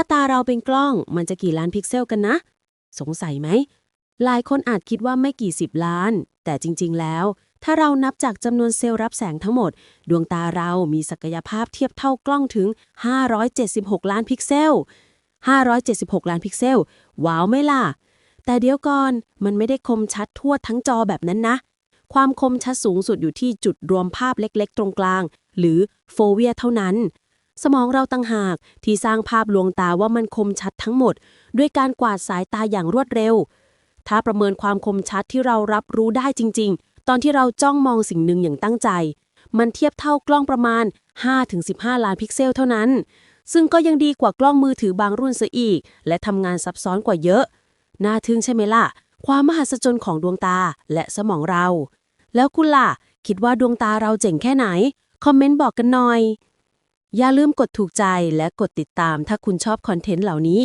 ถ้าตาเราเป็นกล้องมันจะกี่ล้านพิกเซลกันนะ สงสัยไหม หลายคนอาจคิดว่าไม่กี่สิบล้าน แต่จริงๆแล้ว ถ้าเรานับจากจำนวนเซลล์รับแสงทั้งหมด ดวงตาเรามีศักยภาพเทียบเท่ากล้องถึง 576 ล้านพิกเซล 576 ล้านพิกเซล ว้าวไหมล่ะ แต่เดี๋ยวก่อนมันไม่ได้คมชัดทั่วทั้งจอแบบนั้นนะ ความคมชัดสูงสุดอยู่ที่จุดรวมภาพเล็กๆ ตรงกลาง หรือโฟเวียเท่านั้น สมองเราตั้งหากที่สร้างภาพลวงตาว่ามันคมชัดทั้งหมด ด้วยการกวาดสายตาอย่างรวดเร็ว ถ้าประเมินความคมชัดที่เรารับรู้ได้จริง ๆ ตอนที่เราจ้องมองสิ่งหนึ่งอย่างตั้งใจ มันเทียบเท่ากล้องประมาณ 5-15 ล้านพิกเซลเท่านั้น ซึ่งก็ยังดีกว่ากล้องมือถือบางรุ่นเสียอีก และทำงานซับซ้อนกว่าเยอะ น่าทึ่งใช่ไหมล่ะ ความมหัศจรรย์ของดวงตาและสมองเรา แล้วคุณล่ะ คิดว่าดวงตาเราเจ๋งแค่ไหน คอมเมนต์บอกกันหน่อย อย่าลืมกดถูกใจและกดติดตามถ้าคุณชอบคอนเทนต์เหล่านี้